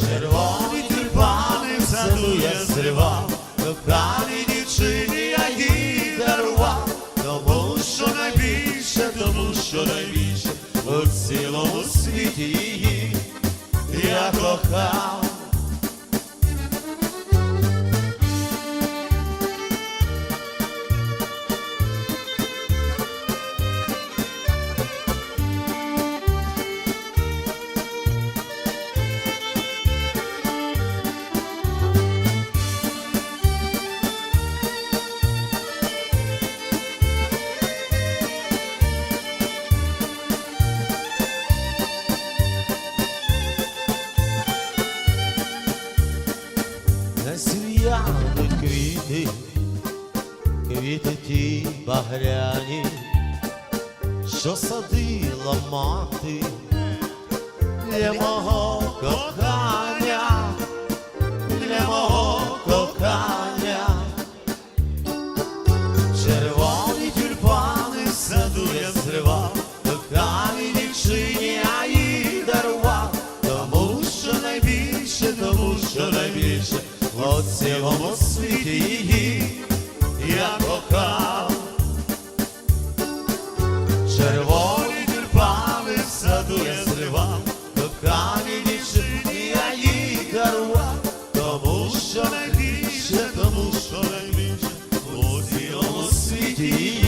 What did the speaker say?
Червоні тюльпани в саду я зривав, кохані дівчині я їх дарував, тому що найбільше, тому що найбільше у цілому світі її я кохав. стояли квіти, квіти ті багряні, що садила мати для мого кохання, для мого кохання, червоні тюльпани в саду я зривав, кохані дівчині, а їй дарував, тому що найбільше, тому що найбільше у цілому світі її я кохав, червоні тюльпани в саду я зривав, до кам'яні чині я її дарував, тому що найбільше, тому що найбільше у цілому світі. її